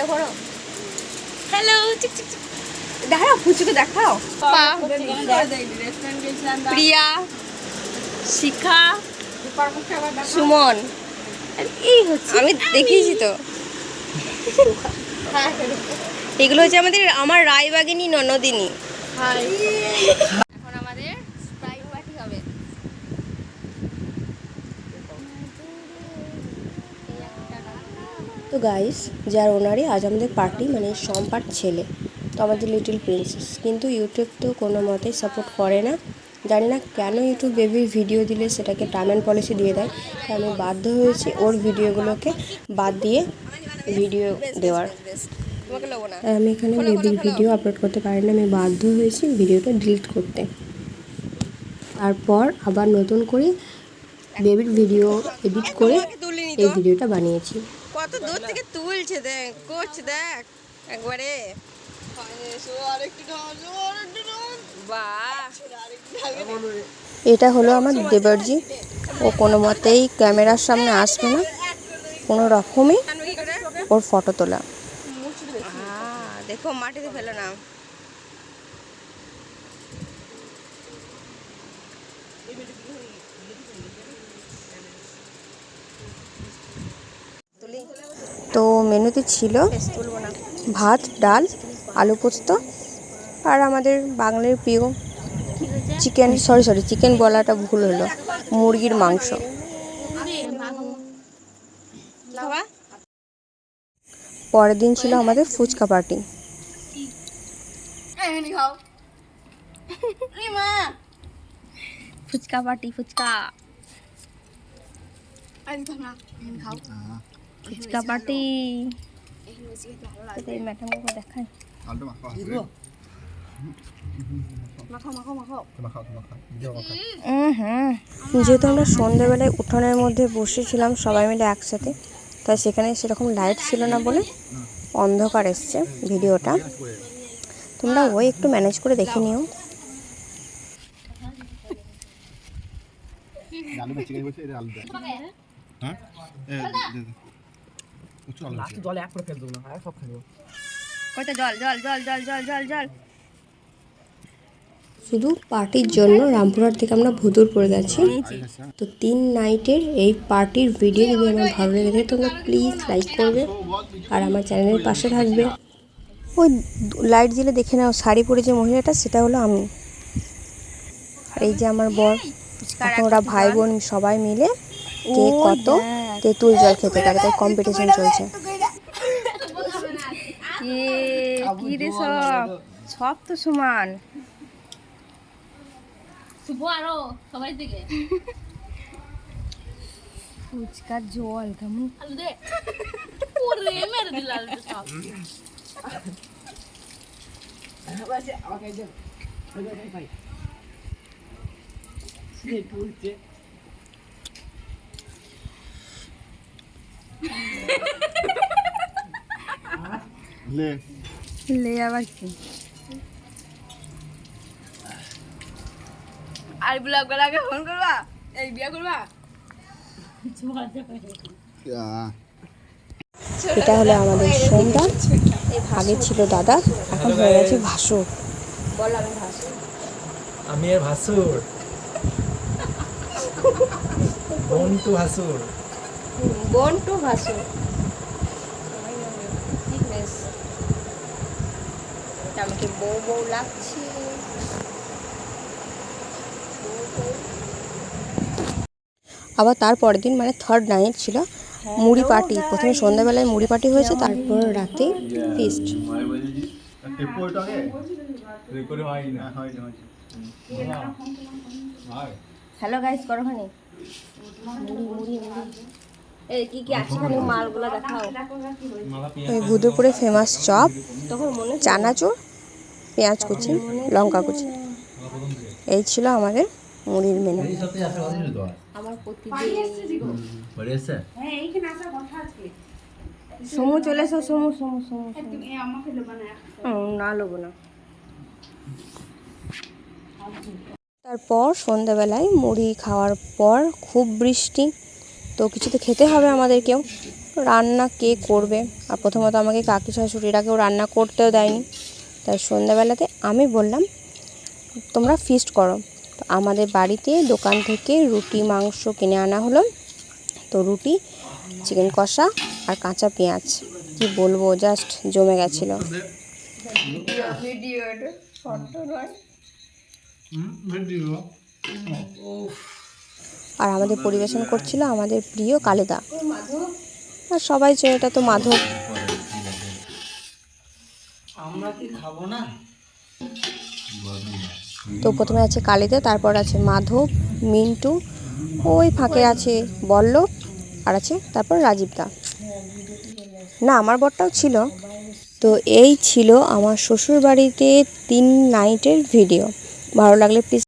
Hello করো hello চিক চিক চিক। দেখাও ফুচুকে দেখাও। প্রিয়া শিখা সুমন। এই হচ্ছে। আমি দেখিয়েছি তো। এগুলো হচ্ছে আমাদের আমার রায়বাগিনী ননদিনী এখন আমাদের স্প্রাইট পার্টি হবে তো গাইস যার ওনারই আজ আমাদের পার্টি মানে সম্পার ছেলে তো আমাদের লিটল প্রিন্সেস কিন্তু ইউটিউব তো কোনো মতেই সাপোর্ট করে না। জানি না কেন ইউটিউব বেবির ভিডিও দিলে সেটাকে টার্ম অ্যান্ড পলিসি দিয়ে দেয়। তাই আমি বাধ্য হয়েছি ওর ভিডিওগুলোকে বাদ দিয়ে ভিডিও দেওয়ার। আমি এখানে বেবির ভিডিও আপলোড করতে পারি না আমি বাধ্য হয়েছি ভিডিওটা ডিলিট করতে। তারপর আবার নতুন করে বেবির ভিডিও এডিট করে এই ভিডিওটা বানিয়েছি। কত দূর থেকে তুলছে দেখ কোচ দেখ একবারে। বাহ। এটা হলো আমার দেবরজি। ও কোনো মতেই ক্যামেরার সামনে আসবে না। কোনো রকমই ওর ফটো তোলা। আহ, দেখো মাটিতে ফেলো না তো মেনুতে ছিল ভাত ডাল আলু পোস্ত আর আমাদের বাংলার প্রিয় চিকেন সরি সরি চিকেন বলাটা ভুল হলো মুরগির মাংস। পরের দিন ছিল আমাদের fuchka party. Fuchka party fuchka. Fuchka party. এই ম্যাডামকে দেখাই। যেহেতু আমরা সন্ধ্যেবেলায় উঠোনের মধ্যে বসেছিলাম সবাই মিলে একসাথে তাই সেখানে সেরকম লাইট ছিল না বলে অন্ধকার এসছে ভিডিওটা। তোমরা ওই একটু ম্যানেজ করে দেখে নিও। আলু বেঁচে গেছে এটা আলু হ্যাঁ? এ, দে, দে। প্রচুর আলু আছে জলে এক করে ফেল দেবো না আর সব খেলব কয়টা জল জল জল জল জল জল জল। শুধু পার্টির জন্য রামপুরহাট থেকে আমরা ভুতুর পড়ে গেছি তো তিন নাইটের এই পার্টির ভিডিও যদি আমার ভালো লেগে থাকে তোমরা প্লিজ লাইক করবে আর আমার চ্যানেলের পাশে থাকবে। ওই লাইট জ্বেলে দেখে নাও শাড়ি পরে যে মহিলাটা সেটা হলো আমি। আর এই যে আমার বর এখন ওরা ভাই বোন সবাই মিলে কে কত। তেঁতুল জল খেতে পারে তাই কম্পিটিশন চলছে। কি রে সব? সব তো সমান। আরও সবাই দিকে ফুচকার জল কেমন? আলু লে। লে আবার কি? আর ব্লগ গলাকে ফোন করবা? এই বিয়া করবা? এটা হলো আমাদের সোমদা আগে ছিল দাদা এখন হয়ে গেছে ভাসুর। আমি এর ভাসুর। বন্টু ভাসুর। বন্টু ভাসুর। আমাকে বউ বউ লাগছে। আবার তার পরের দিন মানে থার্ড নাইট ছিল মুড়ি পার্টি প্রথমে সন্ধ্যাবেলায় মুড়ি পার্টি হয়েছে তারপর রাতে ফিস্ট হ্যাঁ। হ্যালো গাইস মুড়ি মুড়ি এই কি কি আছে খালি মালগুলো দেখাও। ওই বুধপুরে ফেমাস চপ চানাচুর পেঁয়াজ কুচি লঙ্কা কুচি। এই ছিল আমাদের মুড়ির মেনু আমার সমু চলে এসো সমু সমু সমু না লোবো না। তারপর সন্ধ্যাবেলায় মুড়ি খাওয়ার পর খুব বৃষ্টি তো কিছু তো খেতে হবে আমাদেরকেও। রান্না কে করবে? আর প্রথমত আমাকে কাকি শাশুড়িরা কেউ রান্না করতেও দেয়নি। তাই সন্ধ্যাবেলাতে আমি বললাম, তোমরা ফিস্ট করো। তো আমাদের বাড়িতে দোকান থেকে রুটি, মাংস কিনে আনা হলো। তো রুটি চিকেন কষা আর কাঁচা পেঁয়াজ। কি বলব জাস্ট জমে গেছিল। আর আমাদের পরিবেশন করছিল আমাদের প্রিয় কালেদা। আর সবাই চেয়ে এটা তো মাধব। তো প্রথমে আছে কালিতে, তারপর আছে মাধব, মিন্টু, ওই ফাঁকে আছে বল্লভ, আর আছে তারপর রাজীবদা। না, আমার বরটাও ছিল। তো এই ছিল আমার শ্বশুর বাড়িতে তিন নাইটের ভিডিও। ভালো লাগলে প্লিজ